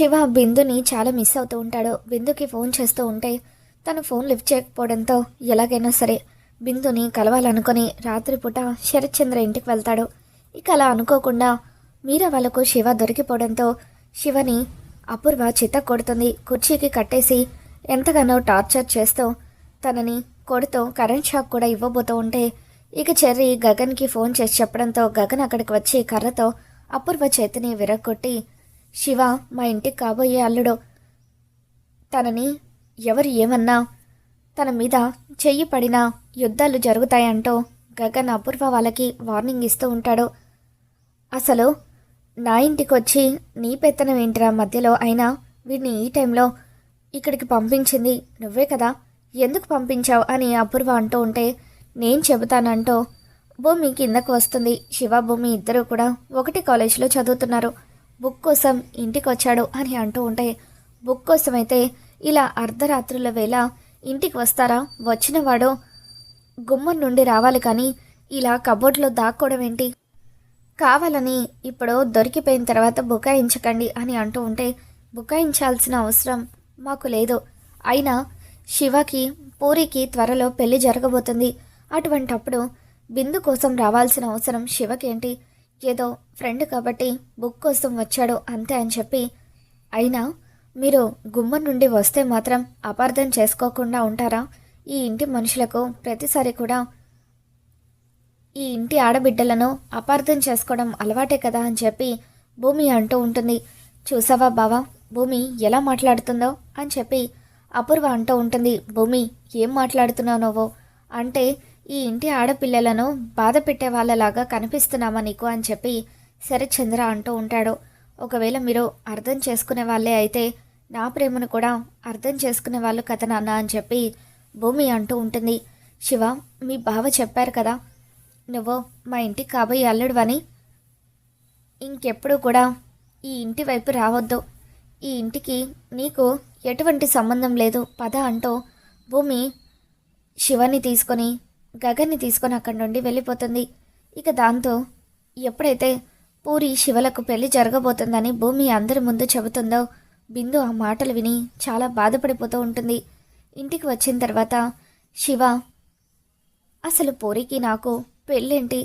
శివ బిందుని చాలా మిస్ అవుతూ ఉంటాడు. బిందుకి ఫోన్ చేస్తూ ఉంటే తను ఫోన్ లిఫ్ట్ చేయకపోవడంతో ఎలాగైనా సరే బిందుని కలవాలనుకొని రాత్రిపూట శరత్చంద్ర ఇంటికి వెళ్తాడు. ఇక అలా అనుకోకుండా మీరా వాళ్ళకు శివ దొరికిపోవడంతో శివని అపూర్వ చిత్త కొడుతుంది. కుర్చీకి కట్టేసి ఎంతగానో టార్చర్ చేస్తూ తనని కొడుతూ కరెంట్ షాక్ కూడా ఇవ్వబోతూ ఉంటే ఇక చెర్రి గగన్కి ఫోన్ చేసి చెప్పడంతో గగన్ అక్కడికి వచ్చి కర్రతో అపూర్వ చేతిని విరగొట్టి శివ మా ఇంటికి కాబోయే అల్లుడు. తనని ఎవరు ఏమన్నా? తన మీద చెయ్యి పడినా యుద్ధాలు జరుగుతాయంటూ గగన్ అపూర్వ వాళ్ళకి వార్నింగ్ ఇస్తూ ఉంటాడు. అసలు నా ఇంటికి వచ్చి నీ పెత్తనం ఏంటిరా మధ్యలో? అయినా వీడిని ఈ టైంలో ఇక్కడికి పంపించింది నువ్వే కదా? ఎందుకు పంపించావు? అని అపూర్వ అంటూ ఉంటే నేను చెబుతానంటూ భూమి కిందకు వస్తుంది. శివ భూమి ఇద్దరు కూడా ఒకటి కాలేజీలో చదువుతున్నారు. బుక్ కోసం ఇంటికి వచ్చాడు అని అంటూ ఉంటే బుక్ కోసం అయితే ఇలా అర్ధరాత్రుల వేళ ఇంటికి వస్తారా? వచ్చినవాడు గుమ్మం నుండి రావాలి కానీ ఇలా కబోర్డ్లో దాక్కోవడం ఏంటి? కావాలని ఇప్పుడు దొరికిపోయిన తర్వాత బుకాయించకండి అని అంటూ ఉంటే బుకాయించాల్సిన అవసరం మాకు లేదు. అయినా శివకి పూరికి త్వరలో పెళ్ళి జరగబోతుంది. అటువంటప్పుడు బిందు కోసం రావాల్సిన అవసరం శివకేంటి? ఏదో ఫ్రెండ్ కాబట్టి బుక్ కోసం వచ్చాడు అంతే అని చెప్పి అయినా మీరు గుమ్మం నుండి వస్తే మాత్రం అపార్థం చేసుకోకుండా ఉంటారా? ఈ ఇంటి మనుషులకు ప్రతిసారి కూడా ఈ ఇంటి ఆడబిడ్డలను అపార్థం చేసుకోవడం అలవాటే కదా అని చెప్పి భూమి అంటూ ఉంటుంది. చూసావా బావా? భూమి ఎలా మాట్లాడుతుందో అని చెప్పి అపూర్వ అంటూ ఉంటుంది. భూమి ఏం మాట్లాడుతున్నావు నువ్వు అంటే ఈ ఇంటి ఆడపిల్లలను బాధ పెట్టే వాళ్ళలాగా కనిపిస్తున్నామా నీకు అని చెప్పి శరత్చంద్ర అంటూ ఉంటాడు. ఒకవేళ మీరు అర్థం చేసుకునే వాళ్ళే అయితే నా ప్రేమను కూడా అర్థం చేసుకునే వాళ్ళు కథ నాన్న అని చెప్పి భూమి అంటూ ఉంటుంది. శివ మీ బావ చెప్పారు కదా నువ్వు మా ఇంటికి కాబోయే అల్లుడువని ఇంకెప్పుడు కూడా ఈ ఇంటి వైపు రావద్దు. ఈ ఇంటికి నీకు ఎటువంటి సంబంధం లేదు పద అంటూ భూమి శివని తీసుకొని గగన్ని తీసుకొని అక్కడి నుండి వెళ్ళిపోతుంది. ఇక దాంతో ఎప్పుడైతే పూరి శివలకు పెళ్ళి జరగబోతుందని భూమి అందరి ముందు చెబుతుందో బిందు ఆ మాటలు విని చాలా బాధపడిపోతూ ఉంటుంది. ఇంటికి వచ్చిన తర్వాత శివ అసలు పూరికి నాకు పెళ్ళేంటి?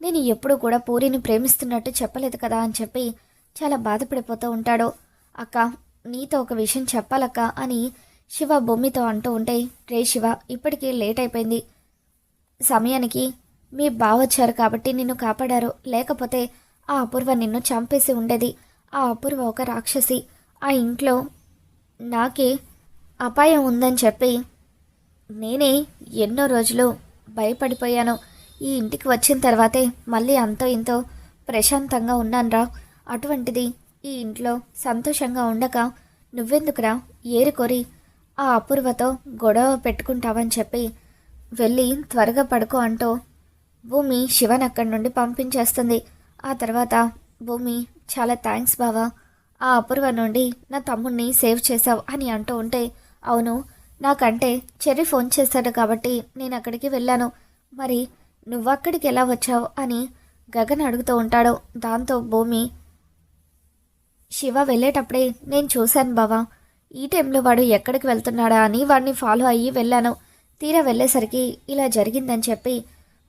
నేను ఎప్పుడూ కూడా పూరిని ప్రేమిస్తున్నట్టు చెప్పలేదు కదా అని చెప్పి చాలా బాధపడిపోతూ ఉంటాడు. అక్క నీతో ఒక విషయం చెప్పాలక్క అని శివ భూమితో అంటూ ఉంటే రే శివ ఇప్పటికీ లేట్ అయిపోయింది. సమయానికి మీ బావ వచ్చారు కాబట్టి నిన్ను కాపాడారు. లేకపోతే ఆ అపూర్వ నిన్ను చంపేసి ఉండేది. ఆ అపూర్వ ఒక రాక్షసి. ఆ ఇంట్లో నాకే అపాయం ఉందని చెప్పి నేనే ఎన్నో రోజులు భయపడిపోయాను. ఈ ఇంటికి వచ్చిన తర్వాతే మళ్ళీ అంతో ఇంతో ప్రశాంతంగా ఉన్నానురా. అటువంటిది ఈ ఇంట్లో సంతోషంగా ఉండక నువ్వెందుకురా? ఏరుకొరి ఆ అపూర్వతో గొడవ పెట్టుకుంటావని చెప్పి వెళ్ళి త్వరగా పడుకో అంటూ భూమి శివన్ అక్కడి నుండి పంపించేస్తుంది. ఆ తర్వాత భూమి చాలా థ్యాంక్స్ బావా. ఆ అపూర్వ నుండి నా తమ్ముడిని సేవ్ చేశావు అని అంటూ ఉంటే అవును నాకంటే చెర్రి ఫోన్ చేశాడు కాబట్టి నేను అక్కడికి వెళ్ళాను. మరి నువ్వక్కడికి ఎలా వచ్చావు అని గగన్ అడుగుతూ ఉంటాడు. దాంతో భూమి శివ వెళ్ళేటప్పుడే నేను చూశాను బావా. ఈ టైంలో వాడు ఎక్కడికి వెళ్తున్నాడా అని వాడిని ఫాలో అయ్యి వెళ్ళాను. తీరా వెళ్ళేసరికి ఇలా జరిగిందని చెప్పి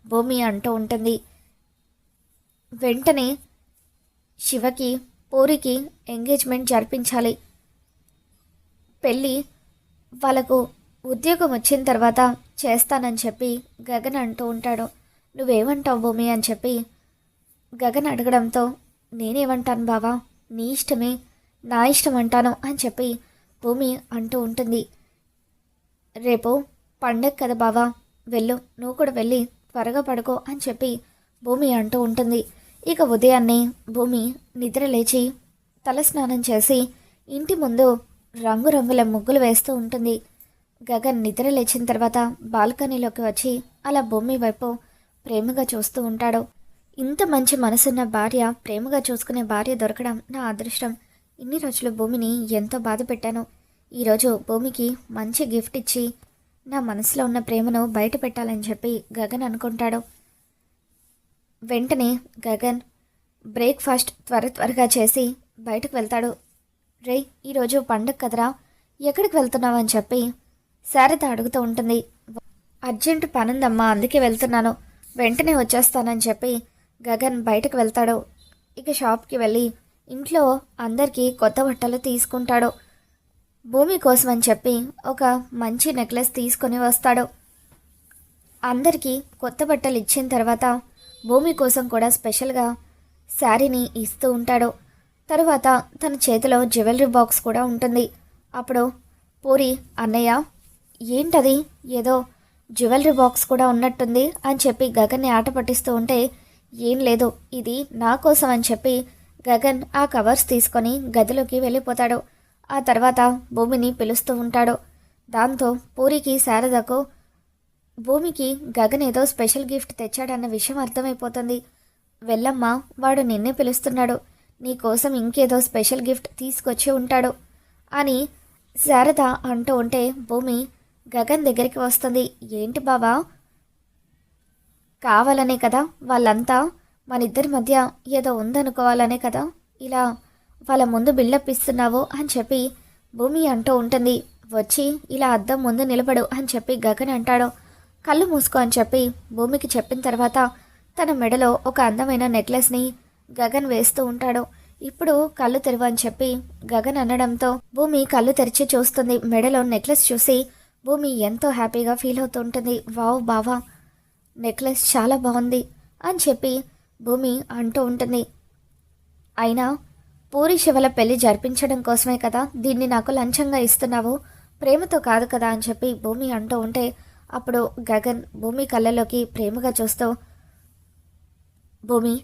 భూమి అంటూ ఉంటుంది. వెంటనే శివకి పూరికి ఎంగేజ్మెంట్ జరిపించాలి. పెళ్ళి వాళ్ళకు ఉద్యోగం వచ్చిన తర్వాత చేస్తానని చెప్పి గగన్ అంటూ ఉంటాడు. నువ్వేమంటావు భూమి అని చెప్పి గగన్ అడగడంతో నేనేమంటాను బావా? నీ ఇష్టమే నా ఇష్టం అంటాను అని చెప్పి భూమి అంటూ ఉంటుంది. రేపు పండగ కదా బావా వెళ్ళు నువ్వు కూడా వెళ్ళి త్వరగా పడుకో అని చెప్పి భూమి అంటూ ఉంటుంది. ఇక ఉదయాన్నే భూమి నిద్ర లేచి తలస్నానం చేసి ఇంటి ముందు రంగురంగుల ముగ్గులు వేస్తూ ఉంటుంది. గగన్ నిద్ర లేచిన తర్వాత బాల్కనీలోకి వచ్చి అలా భూమి వైపు ప్రేమగా చూస్తూ ఉంటాడు. ఇంత మంచి మనసున్న భార్య ప్రేమగా చూసుకునే భార్య దొరకడం నా అదృష్టం. ఇన్ని రోజులు భూమిని ఎంతో బాధ పెట్టాను ఈరోజు భూమికి మంచి గిఫ్ట్ ఇచ్చి నా మనసులో ఉన్న ప్రేమను బయట పెట్టాలని చెప్పి గగన్ అనుకుంటాడు. వెంటనే గగన్ బ్రేక్ఫాస్ట్ త్వర త్వరగా చేసి బయటకు వెళ్తాడు. రే ఈరోజు పండగ కదరా? ఎక్కడికి వెళ్తున్నావు అని చెప్పి శారద అడుగుతూ ఉంటుంది. అర్జెంట్ పనుందమ్మా అందుకే వెళ్తున్నాను. వెంటనే వచ్చేస్తానని చెప్పి గగన్ బయటకు వెళ్తాడు. ఇక షాప్కి వెళ్ళి ఇంట్లో అందరికీ కొత్త బట్టలు తీసుకుంటాడు. భూమి కోసం అని చెప్పి ఒక మంచి నెక్లెస్ తీసుకొని వస్తాడు. అందరికీ కొత్త బట్టలు ఇచ్చిన తర్వాత భూమి కోసం కూడా స్పెషల్గా శారీని ఇస్తూ ఉంటాడు. తరువాత తన చేతిలో జ్యువెలరీ బాక్స్ కూడా ఉంటుంది. అప్పుడు పూరి అన్నయ్య ఏంటది? ఏదో జ్యువెలరీ బాక్స్ కూడా ఉన్నట్టుంది అని చెప్పి గగన్ని ఆట పట్టిస్తూ ఉంటే ఏం లేదు ఇది నా కోసం అని చెప్పి గగన్ ఆ కవర్స్ తీసుకొని గదిలోకి వెళ్ళిపోతాడు. ఆ తర్వాత భూమిని పిలుస్తూ ఉంటాడు. దాంతో పూరికి శారదకు భూమికి గగన్ ఏదో స్పెషల్ గిఫ్ట్ తెచ్చాడన్న విషయం అర్థమైపోతుంది. వెళ్ళమ్మ వాడు నిన్నే పిలుస్తున్నాడు. నీ కోసం ఇంకేదో స్పెషల్ గిఫ్ట్ తీసుకొచ్చి ఉంటాడు అని శారద అంటూ ఉంటే భూమి గగన్ దగ్గరికి వస్తుంది. ఏంటి బావా? కావాలనే కదా వాళ్ళంతా? మన ఇద్దరి మధ్య ఏదో ఉందనుకోవాలనే కదా? ఇలా వాళ్ళ ముందు బిల్డప్ ఇస్తున్నావు అని చెప్పి భూమి అంటూ ఉంటుంది. వచ్చి ఇలా అద్దం ముందు నిలబడు అని చెప్పి గగన్ అంటాడు. కళ్ళు మూసుకో అని చెప్పి భూమికి చెప్పిన తర్వాత తన మెడలో ఒక అందమైన నెక్లెస్ని గగన్ వేస్తూ ఉంటాడు. ఇప్పుడు కళ్ళు తెరువు అని చెప్పి గగన్ అనడంతో భూమి కళ్ళు తెరిచి చూస్తుంది. మెడలో నెక్లెస్ చూసి భూమి ఎంతో హ్యాపీగా ఫీల్ అవుతూ ఉంటుంది. వావ్ బావా నెక్లెస్ చాలా బాగుంది అని చెప్పి భూమి అంటూ ఉంటుంది. అయినా పూరి శివల పెళ్ళి జరిపించడం కోసమే కదా దీన్ని నాకు లంచంగా ఇస్తున్నావు? ప్రేమతో కాదు కదా అని చెప్పి భూమి అంటూ ఉంటే అప్పుడు గగన్ భూమి కళ్ళలోకి ప్రేమగా చూస్తూ భూమి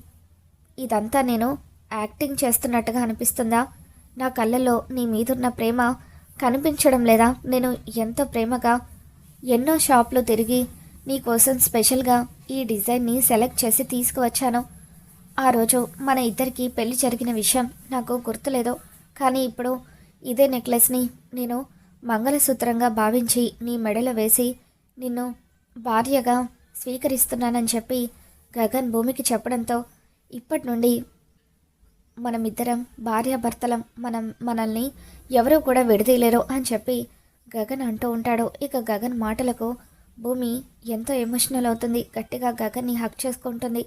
ఇదంతా నేను యాక్టింగ్ చేస్తున్నట్టుగా అనిపిస్తుందా? నా కళ్ళల్లో నీ మీదున్న ప్రేమ కనిపించడం లేదా? నేను ఎంతో ప్రేమగా ఎన్నో షాప్లు తిరిగి నీ కోసం స్పెషల్గా ఈ డిజైన్ని సెలెక్ట్ చేసి తీసుకువచ్చాను. ఆ రోజు మన ఇద్దరికి పెళ్ళి జరిగిన విషయం నాకు గుర్తులేదు. కానీ ఇప్పుడు ఇదే నెక్లెస్ని నేను మంగళసూత్రంగా భావించి నీ మెడలో వేసి నిన్ను భార్యగా స్వీకరిస్తున్నానని చెప్పి గగన్ భూమికి చెప్పడంతో ఇప్పటి నుండి మనమిద్దరం భార్యాభర్తలం. మనం మనల్ని ఎవరూ కూడా విడదీయలేరు అని చెప్పి గగన్ అంటూ ఉంటాడు. ఇక గగన్ మాటలకు భూమి ఎంతో ఎమోషనల్ అవుతుంది. గట్టిగా గగన్ని హక్ చేసుకుంటుంది.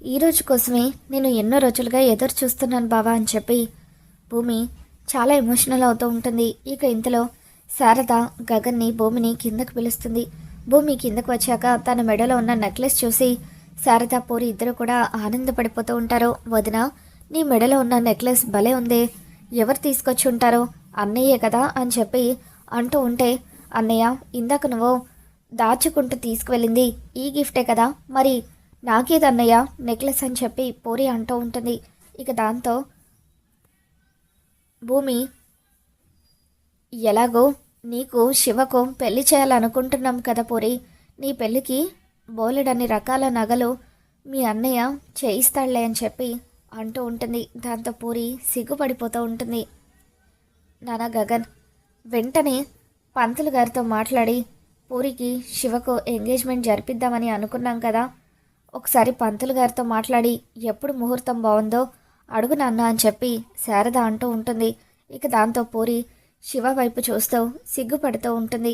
ఈ రోజు కోసమే నేను ఎన్నో రోజులుగా ఎదురు చూస్తున్నాను బావా అని చెప్పి. భూమి చాలా ఎమోషనల్ అవుతూ ఉంటుంది. ఇక ఇంతలో శారద గగన్ని భూమిని కిందకు పిలుస్తుంది. భూమి కిందకు వచ్చాక తన మెడలో ఉన్న నెక్లెస్ చూసి శారద పూరి ఇద్దరు కూడా ఆనందపడిపోతూ ఉంటారు. వదిన నీ మెడలో ఉన్న నెక్లెస్ భలే ఉంది. ఎవరు తీసుకొచ్చి ఉంటారో? అన్నయ్యే కదా అని చెప్పి అంటూ ఉంటే అన్నయ్య ఇందాక నువ్వు దాచుకుంటూ తీసుకువెళ్ళింది ఈ గిఫ్టే కదా? మరి నాకేదన్నయ్య నెక్లెస్ అని చెప్పి పూరి అంటూ ఉంటుంది. ఇక దాంతో భూమి ఎలాగో నీకు శివకు పెళ్ళి చేయాలనుకుంటున్నాం కదా పూరి. నీ పెళ్ళికి బోలెడన్ని రకాల నగలు మీ అన్నయ్య చేయిస్తాడులే అని చెప్పి అంటూ ఉంటుంది. దాంతో పూరి సిగ్గుపడిపోతూ ఉంటుంది. నానా గగన్ వెంటనే పంతులు గారితో మాట్లాడి పూరికి శివకు ఎంగేజ్మెంట్ జరిపిద్దామని అనుకున్నాం కదా. ఒకసారి పంతులు గారితో మాట్లాడి ఎప్పుడు ముహూర్తం బాగుందో అడుగు నాన్న అని చెప్పి శారద అంటూ ఉంటుంది. ఇక దాంతో పూరి శివ వైపు చూస్తూ సిగ్గుపడుతూ ఉంటుంది.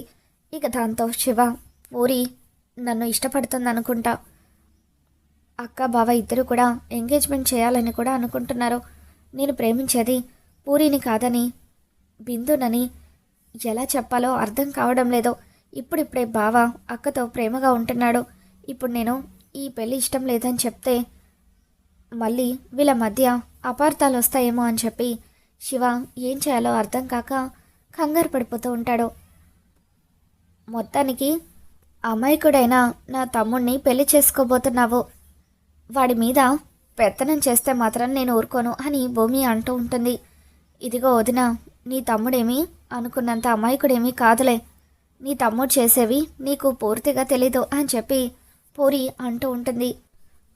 ఇక దాంతో శివ పూరి నన్ను ఇష్టపడుతుంది అనుకుంటా అక్క బావ ఇద్దరు కూడా ఎంగేజ్మెంట్ చేయాలని కూడా అనుకుంటున్నారు. నేను ప్రేమించేది పూరిని కాదని బిందునని ఎలా చెప్పాలో అర్థం కావడం లేదు. ఇప్పుడిప్పుడే బావ అక్కతో ప్రేమగా ఉంటున్నాడు. ఇప్పుడు నేను ఈ పెళ్ళి ఇష్టం లేదని చెప్తే మళ్ళీ వీళ్ళ మధ్య అపార్థాలు వస్తాయేమో అని చెప్పి శివ ఏం చేయాలో అర్థం కాక కంగారు పడిపోతూ ఉంటాడు. మొత్తానికి అమాయకుడైన నా తమ్ముణ్ణి పెళ్ళి చేసుకోబోతున్నావు. వాడి మీద పెత్తనం చేస్తే మాత్రం నేను ఊరుకోను అని భూమి అంటూ ఉంటుంది. ఇదిగో వదిన నీ తమ్ముడేమి అనుకున్నంత అమాయకుడేమీ కాదులే. నీ తమ్ముడు చేసేవి నీకు పూర్తిగా తెలీదు అని చెప్పి పూరి అంటూ ఉంటుంది.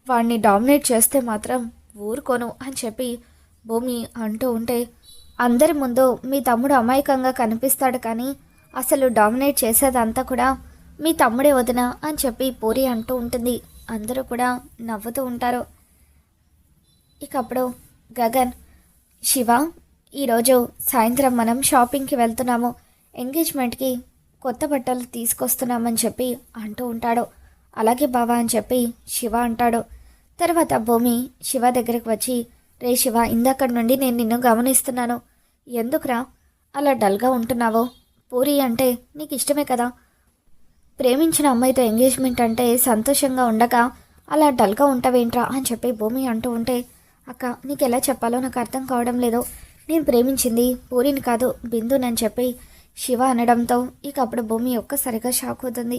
వాడిని డామినేట్ చేస్తే మాత్రం ఊరుకోను అని చెప్పి భూమి అంటూ ఉంటే అందరి ముందు మీ తమ్ముడు అమాయకంగా కనిపిస్తాడు కానీ అసలు డామినేట్ చేసేదంతా కూడా మీ తమ్ముడే వదిన అని చెప్పి పూరి అంటూ ఉంటుంది. అందరూ కూడా నవ్వుతూ ఉంటారు. ఇక అప్పుడు గగన్ శివ ఈరోజు సాయంత్రం మనం షాపింగ్కి వెళ్తున్నాము. ఎంగేజ్మెంట్కి కొత్త బట్టలు తీసుకొస్తున్నామని చెప్పి అంటూ ఉంటాడు. అలాగే బావా అని చెప్పి శివ అంటాడు. తర్వాత భూమి శివ దగ్గరికి వచ్చి రే శివ ఇందక్కడి నుండి నేను నిన్ను గమనిస్తున్నాను. ఎందుకురా అలా డల్గా ఉంటున్నావో? పూరి అంటే నీకు ఇష్టమే కదా. ప్రేమించిన అమ్మాయితో ఎంగేజ్మెంట్ అంటే సంతోషంగా ఉండగా అలా డల్గా ఉంటావేంట్రా అని చెప్పి భూమి అంటూ ఉంటే అక్క నీకు ఎలా చెప్పాలో నాకు అర్థం కావడం లేదు. నేను ప్రేమించింది పూరిని కాదు బిందునని చెప్పి శివ అనడంతో ఇక అప్పుడు భూమి ఒక్కసారిగా షాక్ అవుతుంది.